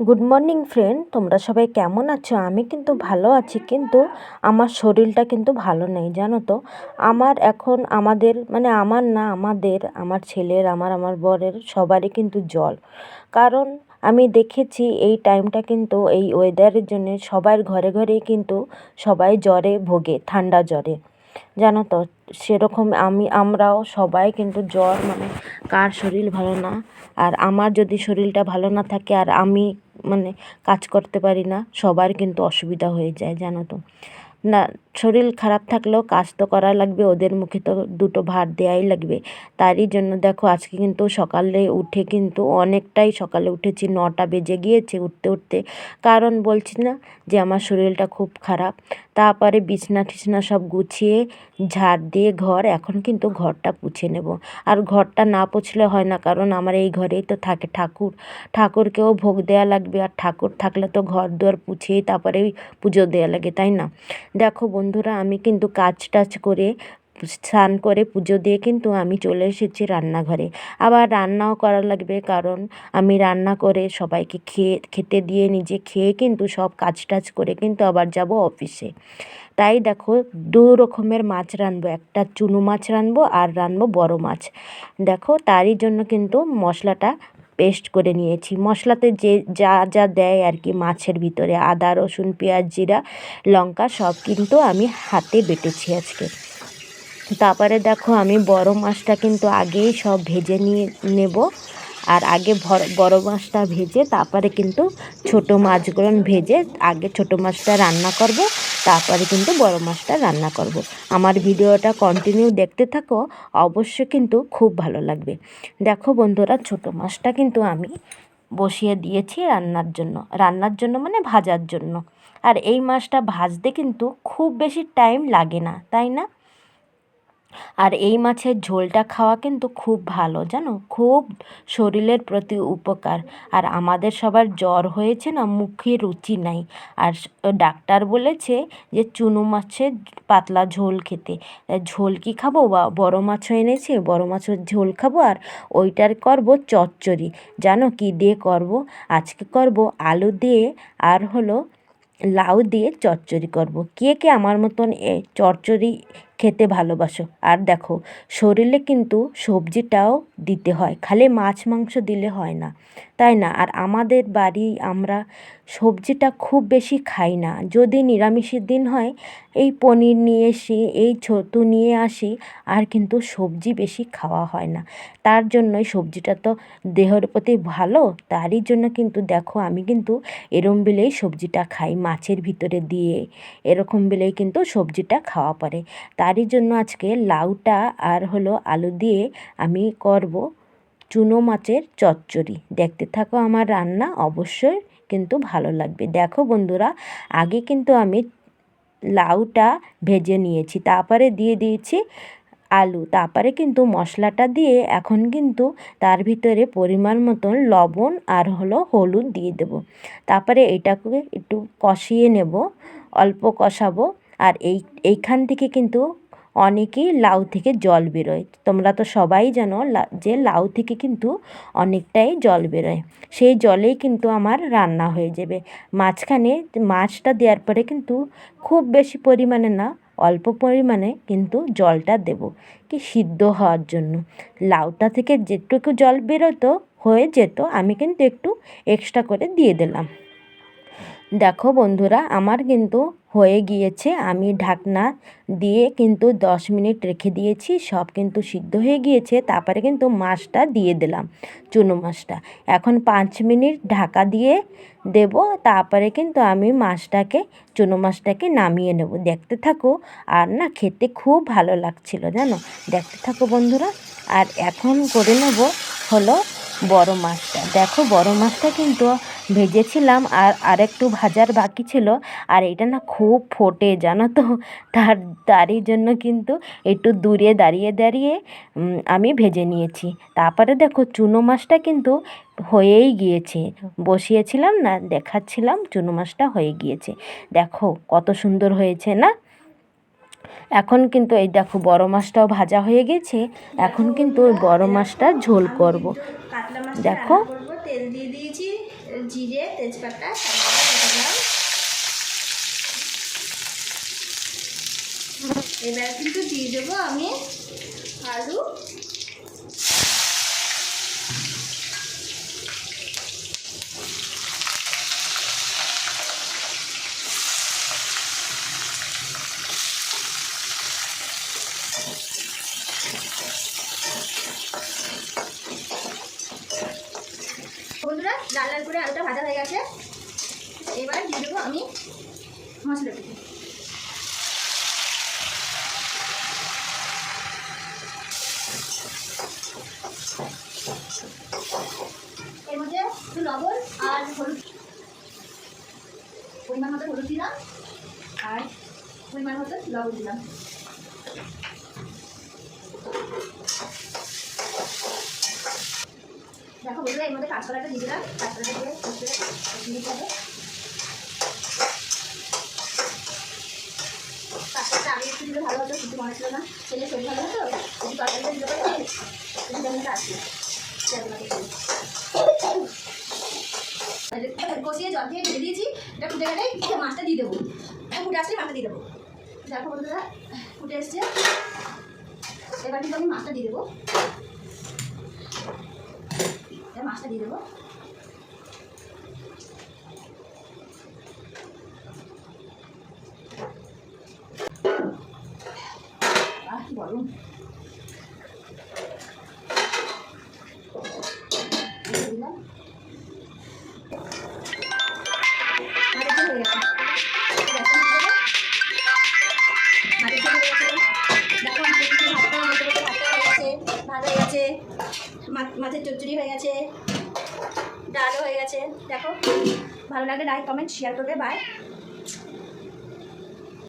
Good morning friend তোমরা সবাই কেমন আছো? আমি কিন্তু ভালো আছি, কিন্তু আমার শরীরটা কিন্তু ভালো নেই, জানো তো? আমার এখন আমাদের মানে আমার না, আমাদের, আমার ছেলের, আমার আমার বরের সবারই কিন্তু জল কারণ আমি দেখেছি এই টাইমটা কিন্তু, এই ওয়েদারের জন্য সবার ঘরে ঘরেই কিন্তু সবাই জ্বরে ভোগে, ঠান্ডা জ্বরে। জানো তো? সেরকম আমি, আমরাও সবাই কিন্তু জ্বর মানে কার শরীর ভালো না? আর আমার যদি শরীরটা ভালো না থাকে, আর আমি মানে কাজ করতে পারি না সবার কিন্তু অসুবিধা হয়ে যায় জানো তো। না, শরীর খারাপ থাকলেও কাজ তো করা লাগবে, ওদের মুখে তো দুটো ভাত দেওয়াই লাগবে। তারই জন্য দেখো, আজকে কিন্তু সকালে উঠে কিন্তু অনেকটাই সকালে উঠেছি, নটা বেজে গিয়েছে উঠতে উঠতে। কারণ বলছি না যে আমার শরীরটা খুব খারাপ। তারপরে বিছনা টিছনা সব গুছিয়ে ঝাড় দিয়ে ঘর, এখন কিন্তু ঘরটা পুছে নেব। আর ঘরটা না পুছলে হয় না, কারণ আমার এই ঘরেই তো থাকে ঠাকুর। ঠাকুরকেও ভোগ দেওয়া লাগবে, আর ঠাকুর থাকলে তো ঘর দুয়ার পুছেই তারপরেই পুজো দেওয়া লাগে, তাই না? দেখো বন্ধুরা, আমি কিন্তু কাজ টাজ করে স্নান করে পুজো দিয়ে কিন্তু আমি চলে এসেছি রান্নাঘরে। আবার রান্নাও করা লাগবে কারণ আমি রান্না করে সবাইকে খেয়ে, খেতে দিয়ে নিজে খেয়ে কিন্তু সব কাজ টাজ করে কিন্তু আবার যাব অফিসে। তাই দেখো, দু রকমের মাছ রানবো একটা চুনো মাছ রানবো আর রানবো বড় মাছ। দেখো, তারই জন্য কিন্তু মশলাটা পেস্ট করে নিয়েছি। মশলাতে যে, যা যা দেয় আর কি মাছের ভিতরে, আদা, রসুন, পেঁয়াজ, জিরা, লঙ্কা, সব কিন্তু আমি হাতে বেটেছি আজকে। তারপরে দেখো আমি বড় মাছটা কিন্তু আগেই সব ভেজে নিয়ে নেব। আর আগে বড় মাছটা ভেজে তারপরে কিন্তু ছোট মাছগুলো ভেজে আগে ছোট মাছটা রান্না করব। তারপরে কিন্তু বড় মাছটা রান্না করব। আমার ভিডিওটা কন্টিনিউ দেখতে থাকো, অবশ্যই কিন্তু খুব ভালো লাগবে। দেখো বন্ধুরা, ছোট মাছটা কিন্তু আমি বসিয়ে দিয়েছি রান্নার জন্য। রান্নার জন্য মানে ভাজার জন্য। আর এই মাছটা ভাজতে কিন্তু খুব বেশি টাইম লাগে না, তাই না? আর এই মাছের ঝোলটা খাওয়া কিন্তু খুব ভালো, জানো? খুব শরীরের প্রতি উপকার। আর আমাদের সবার জ্বর হয়েছে না, মুখে রুচি নাই। আর ডাক্তার বলেছে যে চুনো মাছের পাতলা ঝোল খেতে। ঝোল কি খাব? বা বড়ো মাছও এনেছে, বড়ো মাছের ঝোল খাব আর ওইটার করব চচ্চড়ি। জানো কি দিয়ে করব? আজকে করব আলু দিয়ে আর হলো লাউ দিয়ে চচ্চড়ি করব। কে কে আমার মতন এ চচ্চড়ি খেতে ভালোবাসো। আর দেখো, শরীরে কিন্তু সবজিটাও দিতে হয়, খালি মাছ, মাংস দিলে হয় না, তাই না? আর আমাদের বাড়ি আমরা সবজিটা খুব বেশি খাই না। যদি নিরামিষের দিন হয়, এই পনির নিয়ে এসি, এই ছতু নিয়ে আসি, আর কিন্তু সবজি বেশি খাওয়া হয় না। তার জন্যই সবজিটা তো দেহের প্রতি ভালো, তারই জন্য কিন্তু দেখো, আমি কিন্তু এরম বেলেই সবজিটা খাই, মাছের ভিতরে দিয়ে, এরকম বেলেই কিন্তু সবজিটা খাওয়া পড়ে। তারই জন্য আজকে লাউটা আর হলো আলু দিয়ে আমি করব চুনো মাছের চচ্চড়ি। দেখতে থাকো আমার রান্না, অবশ্যই কিন্তু ভালো লাগবে। দেখো বন্ধুরা, আগে কিন্তু আমি লাউটা ভেজে নিয়েছি, তারপরে দিয়ে দিয়েছি আলু, তারপরে কিন্তু মশলাটা দিয়ে এখন কিন্তু তার ভিতরে পরিমাণ মতন লবণ আর হলো হলুদ দিয়ে দেব। তারপরে এটাকে একটু কষিয়ে নেব, অল্প কষাবো। আর এই, এইখান থেকে কিন্তু অনেকেই লাউ থেকে জল বেরোয়। তোমরা তো সবাই জানো যে লাউ থেকে কিন্তু অনেকটাই জল বেরোয়। সেই জলেই কিন্তু আমার রান্না হয়ে যাবে। মাঝখানে মাছটা দেওয়ার পরে কিন্তু খুব বেশি পরিমাণে না, অল্প পরিমাণে কিন্তু জলটা দেব। কি সিদ্ধ হওয়ার জন্য। লাউটা থেকে যেটুকু জল বেরোতো, হয়ে যেত, আমি কিন্তু একটু এক্সট্রা করে দিয়ে দিলাম। দেখো বন্ধুরা, আমার কিন্তু হয়ে গিয়েছে। আমি ঢাকনা দিয়ে কিন্তু দশ মিনিট রেখে দিয়েছি, সব কিন্তু সিদ্ধ হয়ে গিয়েছে। তারপরে কিন্তু মাছটা দিয়ে দিলাম, চুনো মাছটা। এখন পাঁচ মিনিট ঢাকা দিয়ে দেব, তারপরে কিন্তু আমি মাছটাকে, চুনো মাছটাকে নামিয়ে নেব। দেখতে থাকো, আর না খেতে খুব ভালো লাগছিল, জানো? দেখতে থাকো বন্ধুরা, আর এখন করে নেব হলো বড় মাছটা। দেখো বড় মাছটা কিন্তু ভেজেছিলাম আর আরেকটু ভাজার বাকি ছিল। আর এটা না খুব ফোটে জানো তো? তার তারই জন্য কিন্তু একটু দূরে দাঁড়িয়ে দাঁড়িয়ে আমি ভেজে নিয়েছি। তারপরে দেখো চুনো মাছটা কিন্তু হয়েই গিয়েছে। বসিয়েছিলাম না দেখাচ্ছিলাম চুনো মাছটা হয়ে গিয়েছে। দেখো কত সুন্দর হয়েছে না? এখন কিন্তু এই দেখো বড় মাছটাও ভাজা হয়ে গেছে। এখন কিন্তু ওই বড় মাছটা ঝোল করব। দেখো। তেল দিয়ে দিয়েছি। জিরে তেজপাতা এবার কিন্তু দিয়ে দেবো আমি আলু বন্ধুরা লাল লাল করে আলুটা ভাজা হয়ে গেছে এবার দিয়ে দেবো আমি মশলাটি এর মধ্যে একটু লবণ আর হলুদ। পরিমাণ মতো হলুদ দিলাম আর পরিমাণ মতো লবণ দিলাম। দেখো বন্ধুরা, এর মধ্যে কাঁচকলাটা দিয়ে দিলাম। কাঁচকলাটা দিয়ে দিয়ে হবে। কাঁচকলাটা আগে একটু দিলে ভালো হতো, কিন্তু মনে ছিল না। ছেলে শরীর ভালো হতো যদি তরকারিটা কষিয়ে জল দিয়ে ঢেলে দিয়েছি। এটা ফুটে গেলে মাছটা দিয়ে দেবো। ফুটে আসলে মাছটা দিয়ে দেবো। দেখো বন্ধুরা, ফুটে এসছে। এবার কিন্তু আমি মাছটা দিয়ে দেবো। মাছটা দিয়ে দেবো। মাছের চচ্চড়ি হয়ে গেছে, ডালও হয়ে গেছে। দেখো, ভালো লাগলে লাইক কমেন্ট শেয়ার করবে বাই